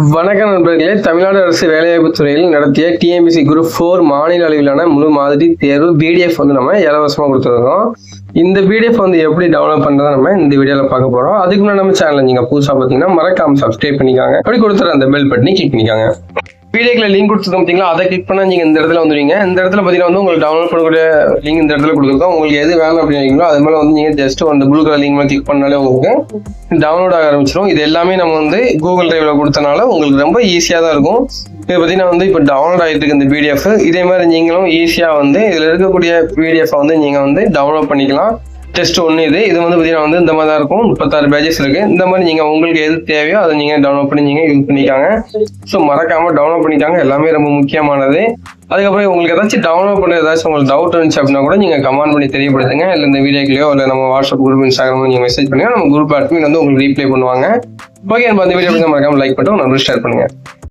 வணக்கம் நண்பர்களே. தமிழ்நாடு அரசு வேலைவாய்ப்பு துறையில் நடத்திய டிஎம்பிசி குரூப் ஃபோர் மாநில அளவிலான முழு மாதிரி தேர்வு பிடிஎஃப் வந்து நம்ம இலவசமாக கொடுத்துருக்கோம். இந்த பிடிஎஃப் வந்து எப்படி டவுன்லோட் பண்ணுறதை நம்ம இந்த வீடியோவில் பார்க்க போகிறோம் அதுக்கு முன்னாடி நம்ம சேனல் நீங்கள் புதுசாக பார்த்தீங்கன்னா மறக்காம சப்ஸ்கிரைப் பண்ணிக்காங்க. அப்படி கொடுத்துற அந்த பெல் பட்டனை கிளிக் பண்ணிக்காங்க. பிடிஎஃப்ல லிங்க் கொடுத்துருக்கோம் பார்த்தீங்களா? அதை கிளிக் பண்ணால் நீங்கள் இந்த இடத்துல வந்துடுவீங்க. இந்த இடத்துல பார்த்தீங்கன்னா வந்து உங்களுக்கு டவுன்லோட் பண்ணக்கூடிய லிங்க் இந்த இடத்துல கொடுத்துருக்கோம். உங்களுக்கு எது வேணும் அப்படின்னு அது மேலே வந்து நீங்கள் ஜஸ்ட் அந்த ப்ளூ கலர் லிங்க் மேலே கிளிக் பண்ணாலே உங்களுக்கு டவுன்லோட் ஆக ஆரம்பிச்சிடும். இது எல்லாமே நம்ம வந்து கூகுள் டிரைவில் கொடுத்தனால உங்களுக்கு ரொம்ப ஈஸியாக தான் இருக்கும். இது பார்த்தீங்கன்னா வந்து இப்போ டவுன்லோட் ஆகிட்டு இருக்கு இந்த பிடிஎஃப் இதே மாதிரி நீங்களும் ஈஸியாக வந்து இதில் இருக்கக்கூடிய பிடிஎஃப் வந்து நீங்கள் வந்து டவுன்லோட் பண்ணிக்கலாம். டெஸ்ட் ஒன்று இது. இது வந்து பார்த்தீங்கன்னா வந்து இந்த மாதிரி தான் இருக்கும். முப்பத்தாறு பேஜஸ் இருக்கு. இந்த மாதிரி நீங்கள் உங்களுக்கு எது தேவையோ அதை நீங்கள் டவுன்லோட் பண்ணி நீங்கள் யூஸ் பண்ணிக்காங்க. ஸோ மறக்காமல் டவுன்லோட் பண்ணிக்காங்க. எல்லாமே ரொம்ப முக்கியமானது. அதுக்கப்புறம் உங்களுக்கு ஏதாச்சும் டவுன்லோட் பண்ண ஏதாச்சும் உங்களுக்கு டவுட் இருந்துச்சு அப்படின்னா கூட நீங்கள் கமெண்ட் பண்ணி தெரியப்படுத்துங்க. இல்லை இந்த வீடியோக்குலையோ இல்லை நம்ம வாட்ஸ்அப் குரூப் இன்ஸ்டாகிராம் நீங்கள் மெசேஜ் பண்ணுங்க. நம்ம குரூப் அட்மின் வந்து உங்களுக்கு ரீப்ளை பண்ணுவாங்க. ஓகே நம்ம அந்த வீடியோ மறக்காம லைக் பண்ணிட்டு நம்ம ஷேர் பண்ணுங்க.